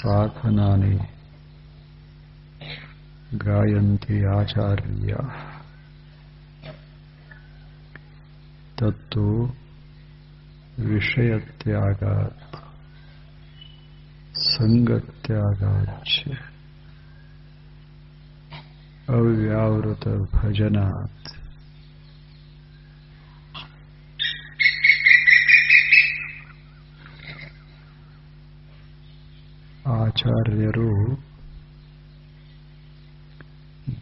साधना गायन्ति आचार्याः। तत्तु विषयत्यागात् सङ्गत्यागाच्च। अव्यावृतभजनात्। ಆಚಾರ್ಯರು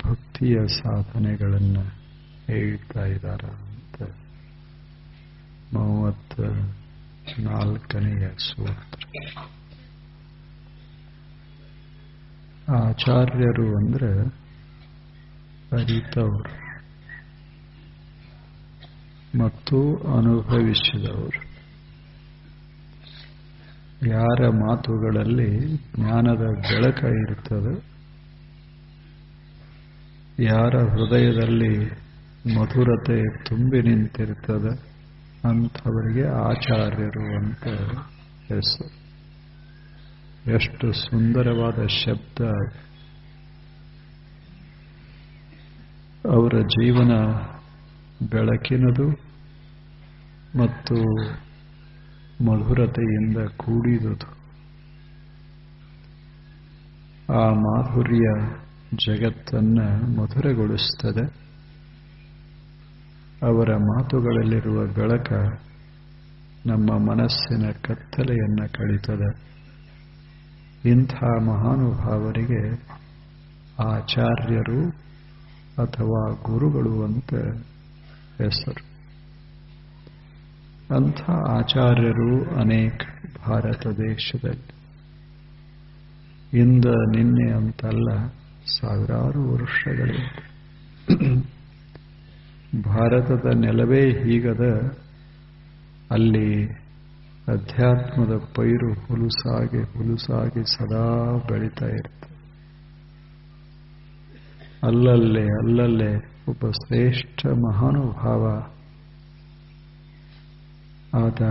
ಭಕ್ತಿಯ ಸಾಧನೆಗಳನ್ನು ಹೇಳ್ತಾ ಇದ್ದಾರ ಅಂತ. ಮೂವತ್ತ ನಾಲ್ಕನೆಯ ಸೂತ್ರ ಆಚಾರ್ಯರು ಅಂದ್ರೆ ಅರಿತವರು ಮತ್ತು ಅನುಭವಿಸಿದವರು. ಯಾರ ಮಾತುಗಳಲ್ಲಿ ಜ್ಞಾನದ ಬೆಳಕ ಇರುತ್ತದೆ? ಯಾರ ಹೃದಯದಲ್ಲಿ ಮಧುರತೆ ತುಂಬಿ ನಿಂತಿರ್ತದೆ ಅಂಥವರಿಗೆ ಆಚಾರ್ಯರು ಅಂತ ಹೆಸರು. ಎಷ್ಟು ಸುಂದರವಾದ ಶಬ್ದ. ಅವರ ಜೀವನ ಬೆಳಕಿನದು ಮತ್ತು ಮಧುರತೆಯಿಂದ ಕೂಡಿದುದು. ಆ ಮಾಧುರ್ಯ ಜಗತ್ತನ್ನ ಮಧುರಗೊಳಿಸ್ತದೆ. ಅವರ ಮಾತುಗಳಲ್ಲಿರುವ ಬೆಳಕ ನಮ್ಮ ಮನಸ್ಸಿನ ಕತ್ತಲೆಯನ್ನು ಕಳಿತದೆ. ಇಂಥ ಮಹಾನುಭಾವರಿಗೆ ಆಚಾರ್ಯರು ಅಥವಾ ಗುರುಗಳು ಅಂತ ಹೆಸರು. ಅಂಥ ಆಚಾರ್ಯರು ಅನೇಕ ಭಾರತ ದೇಶದಲ್ಲಿ. ಇಂದ ನಿನ್ನೆ ಅಂತಲ್ಲ ಸಾವಿರಾರು ವರ್ಷಗಳಿಂದ. ಭಾರತದ ನೆಲವೇ ಹೀಗದ ಅಲ್ಲಿ ಅಧ್ಯಾತ್ಮದ ಪೈರು ಹುಲುಸಾಗಿ ಹುಲುಸಾಗಿ ಸದಾ ಬೆಳೀತಾ ಇರ್ತದೆ ಅಲ್ಲಲ್ಲೇ ಅಲ್ಲಲ್ಲೇ ಒಬ್ಬ ಶ್ರೇಷ್ಠ ಮಹಾನುಭಾವ ಆತ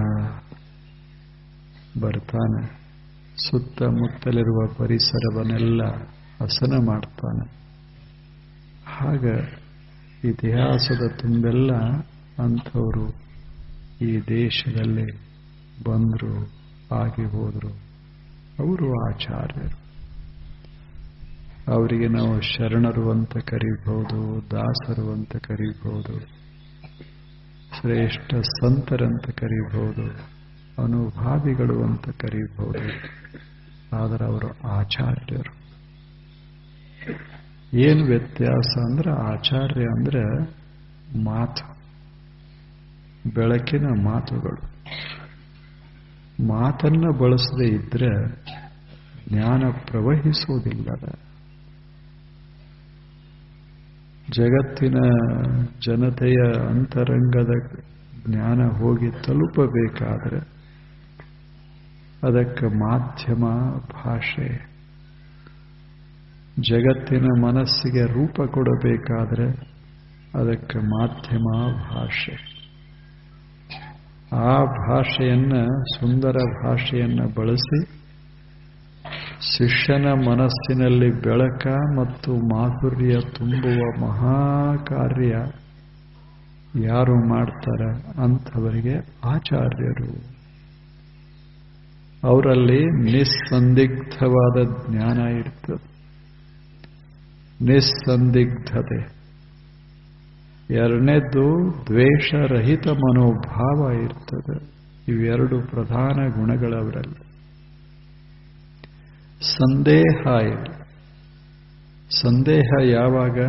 ಬರ್ತಾನೆ. ಸುತ್ತಮುತ್ತಲಿರುವ ಪರಿಸರವನ್ನೆಲ್ಲ ಹಸನ ಮಾಡ್ತಾನೆ. ಹಾಗ ಇತಿಹಾಸದ ತುಂಬೆಲ್ಲ ಅಂಥವರು ಈ ದೇಶದಲ್ಲಿ ಬಂದರು, ಆಗಿ ಹೋದರು. ಅವರು ಆಚಾರ್ಯರು. ಅವರಿಗೆ ನಾವು ಶರಣರು ಅಂತ ಕರೀಬಹುದು, ದಾಸರು ಅಂತ ಕರೀಬಹುದು. ಶ್ರೇಷ್ಠ ಸಂತರಂತ ಕರೀಬಹುದು, ಅನುಭಾವಿಗಳು ಅಂತ ಕರೀಬಹುದು. ಆದರೆ ಅವರು ಆಚಾರ್ಯರು. ಏನು ವ್ಯತ್ಯಾಸ ಅಂದ್ರೆ ಆಚಾರ್ಯ ಅಂದ್ರೆ ಮಾತು, ಬೆಳಕಿನ ಮಾತುಗಳು. ಮಾತನ್ನ ಬಳಸದೇ ಇದ್ರೆ ಜ್ಞಾನ ಪ್ರವಹಿಸುವುದಿಲ್ಲ ಜಗತ್ತಿನ ಜನತೆಯ ಅಂತರಂಗದ ಜ್ಞಾನ ಹೋಗಿ ತಲುಪಬೇಕಾದರೆ ಅದಕ್ಕೆ ಮಾಧ್ಯಮ, ಭಾಷೆ, ಜಗತ್ತಿನ ಮನಸ್ಸಿಗೆ ರೂಪ ಕೊಡಬೇಕಾದರೆ ಅದಕ್ಕೆ ಮಾಧ್ಯಮ, ಭಾಷೆ. ಆ ಭಾಷೆಯನ್ನು ಸುಂದರ ಭಾಷೆಯನ್ನ ಬಳಸಿ ಶಿಷ್ಯನ ಮನಸ್ಸಿನಲ್ಲಿ ಬೆಳಕ ಮತ್ತು ಮಾಧುರ್ಯ ತುಂಬುವ ಮಹಾ ಕಾರ್ಯ ಯಾರು ಮಾಡ್ತಾರೆ ಅಂಥವರಿಗೆ ಆಚಾರ್ಯರು. ಅವರಲ್ಲಿ ನಿಸ್ಸಂದಿಗ್ಧವಾದ ಜ್ಞಾನ ಇರ್ತದೆ ನಿಸ್ಸಂದಿಗ್ಧತೆ. ಎರಡನೇದ್ದು ದ್ವೇಷರಹಿತ ಮನೋಭಾವ ಇರ್ತದೆ. ಇವೆರಡು ಪ್ರಧಾನ ಗುಣಗಳವರಲ್ಲಿ. ಸಂದೇಹ ಸಂದೇಹ ಯಾವಾಗ?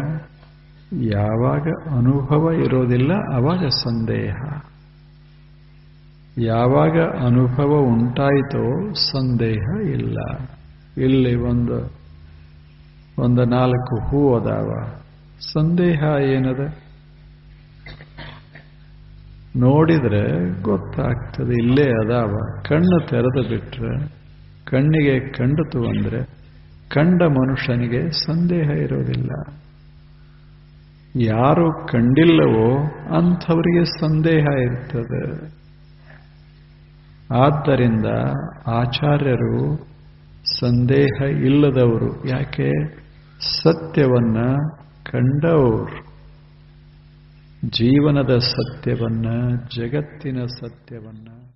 ಯಾವಾಗ ಅನುಭವ ಇರೋದಿಲ್ಲ, ಅವಾಗ ಸಂದೇಹ. ಯಾವಾಗ ಅನುಭವ ಉಂಟಾಯಿತೋ ಸಂದೇಹ ಇಲ್ಲ. ಇಲ್ಲಿ ಒಂದು ಒಂದು ನಾಲ್ಕು ಹೂ ಅದಾವ. ಸಂದೇಹ ಏನದ? ನೋಡಿದ್ರೆ ಗೊತ್ತಾಗ್ತದೆ, ಇಲ್ಲೇ ಅದಾವ. ಕಣ್ಣು ತೆರೆದು ಬಿಟ್ರೆ ಕಣ್ಣಿಗೆ ಕಂಡಿತು ಅಂದ್ರೆ ಕಂಡ ಮನುಷ್ಯನಿಗೆ ಸಂದೇಹ ಇರೋದಿಲ್ಲ. ಯಾರು ಕಂಡಿಲ್ಲವೋ ಅಂಥವರಿಗೆ ಸಂದೇಹ ಇರ್ತದೆ. ಆದ್ದರಿಂದ ಆಚಾರ್ಯರು ಸಂದೇಹ ಇಲ್ಲದವರು, ಯಾಕೆ? ಸತ್ಯವನ್ನ ಕಂಡವರು. ಜೀವನದ ಸತ್ಯವನ್ನ ಜಗತ್ತಿನ ಸತ್ಯವನ್ನ